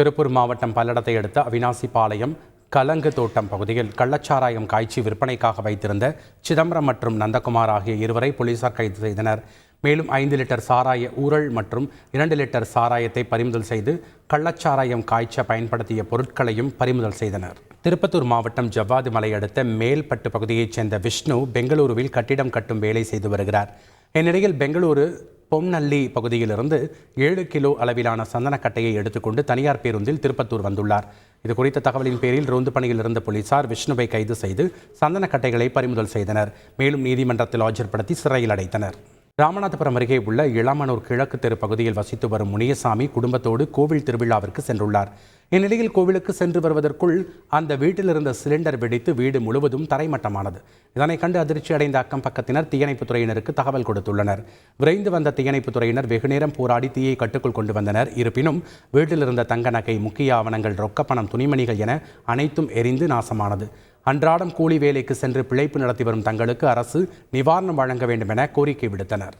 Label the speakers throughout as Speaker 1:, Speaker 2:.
Speaker 1: திருப்பூர் மாவட்டம் பல்லடத்தை அடுத்த அவினாசிபாளையம் கலங்கு தோட்டம் பகுதியில் கள்ளச்சாராயம் காய்ச்சி விற்பனைக்காக வைத்திருந்த சிதம்பரம் மற்றும் நந்தகுமார் ஆகிய இருவரை போலீசார் கைது செய்தனர். மேலும் ஐந்து லிட்டர் சாராய ஊரல் மற்றும் இரண்டு லிட்டர் சாராயத்தை பறிமுதல் செய்து கள்ளச்சாராயம் காய்ச்ச பயன்படுத்திய பொருட்களையும் பறிமுதல் செய்தனர். திருப்பத்தூர் மாவட்டம் ஜவ்வாது மலை அடுத்த மேல்பட்டு பகுதியைச் சேர்ந்த விஷ்ணு பெங்களூருவில் கட்டிடம் கட்டும் வேலை செய்து வருகிறார். இந்நிலையில் பெங்களூரு பொம்நல்லி பகுதியிலிருந்து ஏழு கிலோ அளவிலான சந்தனக்கட்டையை எடுத்துக்கொண்டு தனியார் பேருந்தில் திருப்பத்தூர் வந்துள்ளார். இது குறித்த தகவலின் பேரில் ரோந்து பணியில் இருந்த போலீசார் விஷ்ணுவை கைது செய்து சந்தனக்கட்டைகளை பறிமுதல் செய்தனர். மேலும் நீதிமன்றத்தில் ஆஜர்படுத்தி சிறையில் அடைத்தனர். ராமநாதபுரம் அருகே உள்ள இளமனூர் கிழக்கு தெரு பகுதியில் வசித்து வரும் முனியசாமி குடும்பத்தோடு கோவில் திருவிழாவிற்கு சென்றுள்ளார். இந்நிலையில் கோவிலுக்கு சென்று வருவதற்குள் அந்த வீட்டில் இருந்த சிலிண்டர் வெடித்து வீடு முழுவதும் தரைமட்டமானது. இதனை கண்டு அதிர்ச்சி அடைந்த அக்கம் பக்கத்தினர் தீயணைப்புத் துறையினருக்கு தகவல் கொடுத்துள்ளனர். விரைந்து வந்த தீயணைப்புத் துறையினர் வெகுநேரம் போராடி தீயை கட்டுக்குள் கொண்டு வந்தனர். இருப்பினும் வீட்டில் இருந்த தங்க நகை முக்கிய ஆவணங்கள் ரொக்கப்பணம் துணிமணிகள் என அனைத்தும் எரிந்து நாசமானது. அன்றாடம் கூலி வேலைக்கு சென்று பிழைப்பு நடத்தி வரும் தங்களுக்கு அரசு நிவாரணம் வழங்க வேண்டும் என கோரிக்கை விடுத்தனர்.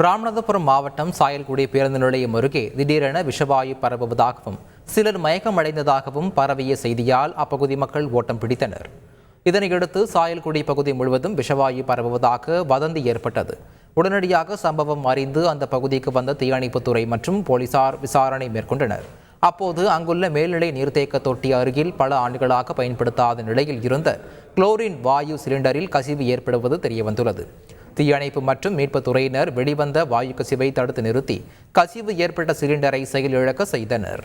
Speaker 2: ராமநாதபுரம் மாவட்டம் சாயல்குடி பேருந்து நிலையம் அருகே திடீரென விஷவாயு பரவுவதாகவும் சிலர் மயக்கம் அடைந்ததாகவும் பரவிய செய்தியால் அப்பகுதி மக்கள் ஓட்டம் பிடித்தனர். இதனையடுத்து சாயல்குடி பகுதி முழுவதும் விஷவாயு பரவுவதாக வதந்தி ஏற்பட்டது. உடனடியாக சம்பவம் அறிந்து அந்த பகுதிக்கு வந்த தீயணைப்புத்துறை மற்றும் போலீசார் விசாரணை மேற்கொண்டனர். அப்போது அங்குள்ள மேல்நிலை நீர்த்தேக்க தொட்டி அருகில் பல ஆண்டுகளாக பயன்படுத்தாத நிலையில் இருந்த குளோரின் வாயு சிலிண்டரில் கசிவு ஏற்படுவது தெரியவந்துள்ளது. தீயணைப்பு மற்றும் மீட்புத் துறையினர் வெளிவந்த வாயு கசிவை தடுத்து நிறுத்தி கசிவு ஏற்பட்ட சிலிண்டரை செயலிழக்க செய்தனர்.